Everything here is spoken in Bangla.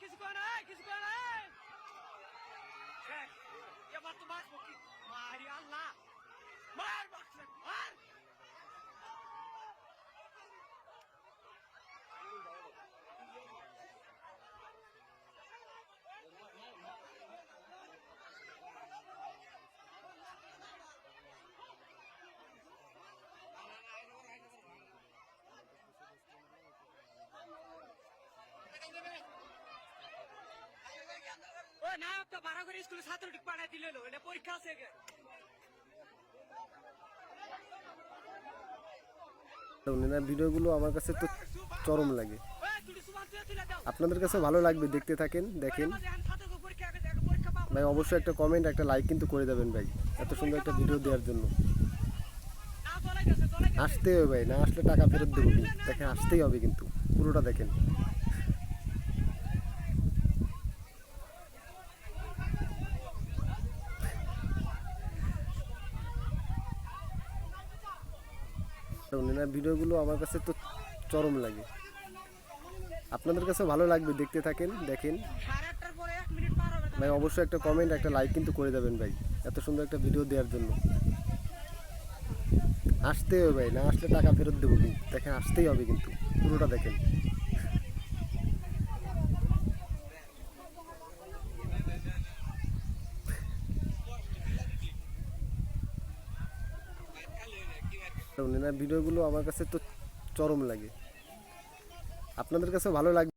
কিছু করে নাই কিছু না তো বারো করে স্কুলে ছাত্র ঠিক পাঠাই দিলে এটা পরীক্ষা আছে ওনার ভিডিওগুলো আমার কাছে তো চরম লাগে। আপনাদের কাছে ভালো লাগবে দেখতে থাকেন দেখেন। ভাই অবশ্যই একটা কমেন্ট একটা লাইক কিন্তু করে দেবেন ভাই এত সুন্দর একটা ভিডিও দেওয়ার জন্য। আসতে হবে ভাই না আসলে টাকা ফেরত দেবো দেখেন আসতেই হবে কিন্তু পুরোটা দেখেন ওনার ভিডিওগুলো আমার কাছে তো চরম লাগে। আপনাদের কাছে ভালো লাগবে দেখতে থাকেন, দেখেন। ভাই, অবশ্যই একটা কমেন্ট একটা লাইক কিন্তু করে দেবেন ভাই, এত সুন্দর একটা ভিডিও দেওয়ার জন্য। আসতে হবে ভাই, না আসলে টাকা ফেরত দেবো কিন্তু, দেখেন, আসতেই হবে কিন্তু, পুরোটা দেখেন। ওনার ভিডিওগুলো আমার কাছে তো চরম লাগে। আপনাদের কাছে ভালো লাগবে।